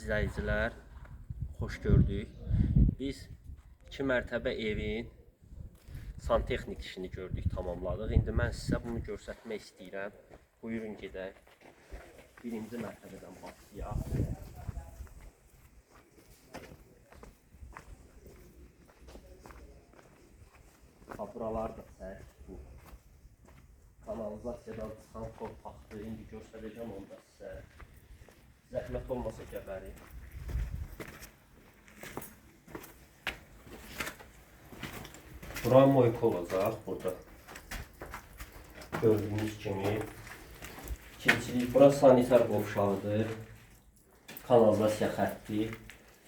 izləyicilər, xoş gördük. Biz 2 mərtəbə evin santexnik işini gördük, tamamladıq. İndi mən sizə bunu göstərmək istəyirəm. Buyurun gedək. Birinci mərtəbədən başlayaq. Buralar da sərt. Bu kanalizasiyadan çıxan torpaqdır. İndi göstərəcəm onu sizə. Zəhmət olmasa gəbərin. Bura moyka olacaq burada. Gördüyünüz kimi. Keçirik. Bura sanitar qovşağıdır. Kanalizasiya xətti.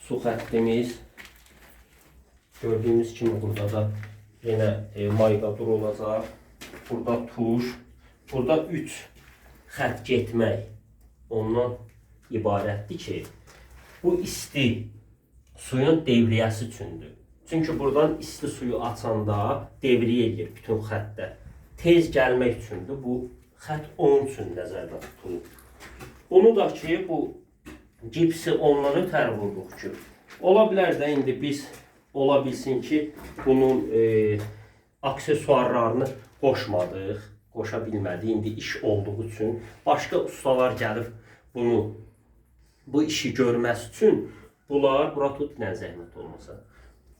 Su xəttimiz. Gördüyünüz kimi burada da yine e, mayqadur olacaq. Burada tuş. Burada 3 xətt getmək ondan ibarətdir ki, bu isti suyun devriyəsi üçündür. Çünki buradan isti suyu açanda devriyə edir bütün xəttdə. Tez gəlmək üçündür. Bu xətt onun üçün nəzərdə tutulur. Bunu da ki, bu gipsi ondan ötəri vurduq ki, ola bilər də indi biz ola bilsin ki, bunun e, aksesuarlarını qoşmadıq, qoşa bilmədik. İndi iş olduğu üçün başqa ustalar gəlib bunu bu işi görməsi üçün bunlar bura tut nə zəhmət olmasa.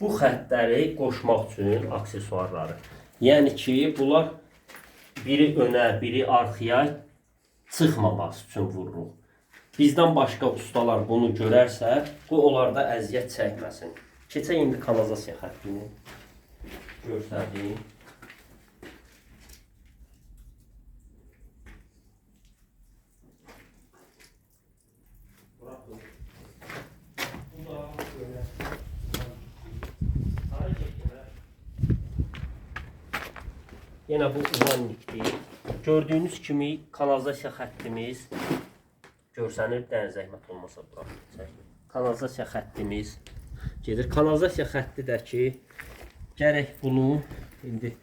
Bu xəttləri qoşmaq üçün aksesuarları. Yəni ki, bunlar biri önə, biri arxaya çıxmaması üçün vururuq. Bizdən başqa ustalar bunu görərsə, bu onlarda əziyyət çəkməsin. Keçək indi kanalizasiya xəttini göstəreyim. Yenə bu uvannikdir. Gördüyünüz kimi kanalizasiya xəttimiz görsənir, dənə zəhmət olmasa bura. Kanalizasiya xəttimiz gedir. Kanalizasiya xətti də ki, gərək bunu indi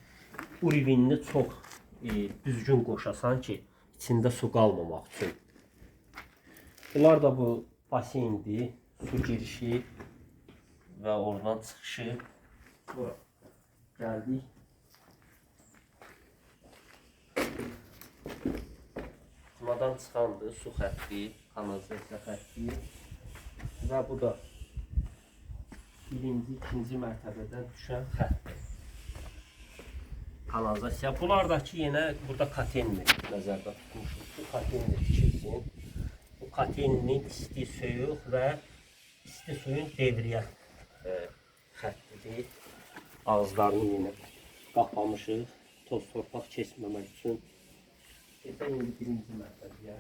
urivinini çox e, düzgün qoşasan ki, içində su qalmamaq üçün. Bunlar da bu baseyndir, su girişi və oradan çıxışı. Bura gəldik. Kumadan çıxandır, su xətti, kanalizasiya xətti və bu da birinci, ikinci mərtəbədən düşən xəttdir. Kanalizasiya. Bunlardakı yenə burada katenni nəzərdə tutmuşuq. Bu katenni tikilsin. Bu katennin isti soyuq və isti suyun devriyə e, xəttidir. Ağızlarını yenə qapamışıq. Toz torpaq keçməmək üçün. İndi birinci mərtəbəyə.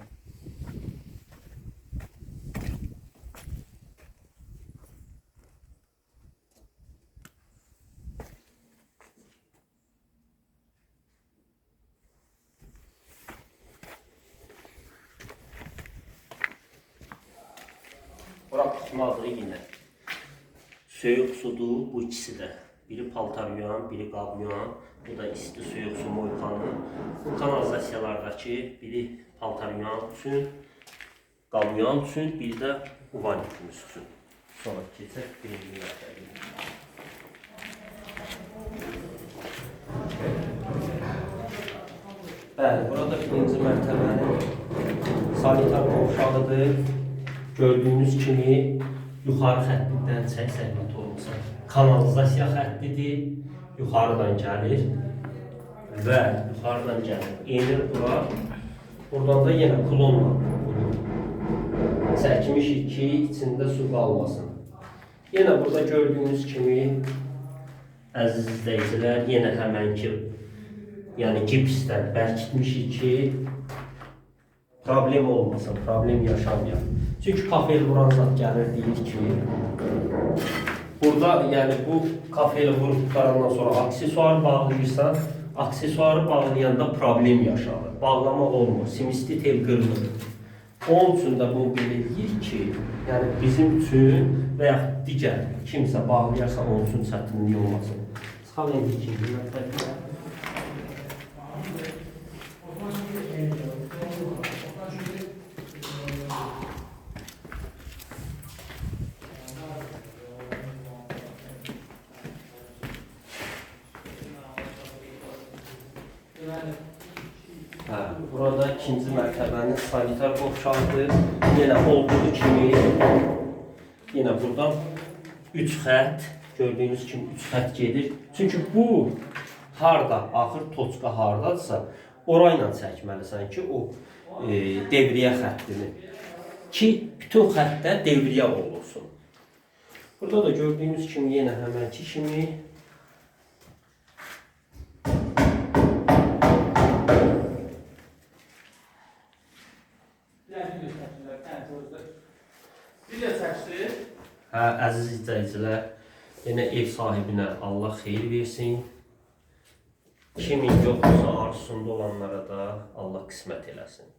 Bura tutmazlığı yine. Soyuq sudur bu ikisi de. Biri paltar yuyan, biri qab yuyan. Bu da isti su moykanı. Bu kanalizasiyalardakı biri paltar yuyan üçün, qab yuyan üçün, biri də uvanikimiz üçün. Sonra keçək birinci mərtəbəyə. Bəli, burada birinci mərtəbənin sanitar qovşağıdır. Gördüyünüz kimi yuxarı xəttindən çək zəhmət olmasa kanalizasiya xəttidir. Yuxarıdan gəlir və yuxarıdan gəlir. Enir bura. Buradan da yenə klonla bunu çəkmişik ki, içində su qalmasın. Yenə burada gördüyünüz kimi əziz izləyicilər, yenə həmənki yəni gipsdən bərkitmişik ki, problem olmasın, problem yaşamayaq. Çünki kafel vuran zat gəlir deyir ki, burada yəni bu kafeli vurduqlarından sonra aksesuar bağlayırsan, aksesuarı bağlayanda problem yaşanır. Bağlamaq olmur, simisti tel qırılır. Onun üçün də bunu deyir ki, yəni bizim üçün və yaxud digər kimsə bağlayarsa onun üçün çətinlik olmasın. Çıxalım ikinci. İkinci mərtəbənin sanitar qovşağıdır. Yenə olduğu kimi yenə buradan 3 xətt gördüyünüz kimi 3 xətt gedir. Çünki bu harda axır toçka hardadsa orayla çəkməlisən ki, o e, devriyə xəttini ki bütün xəttlər devriyə olunsun. Burada da gördüyünüz kimi yenə həmənki kimi Hə, əziz izləyicilər, yenə ev sahibinə Allah xeyir versin. Kimin yoxsa arzusunda olanlara da Allah qismət eləsin.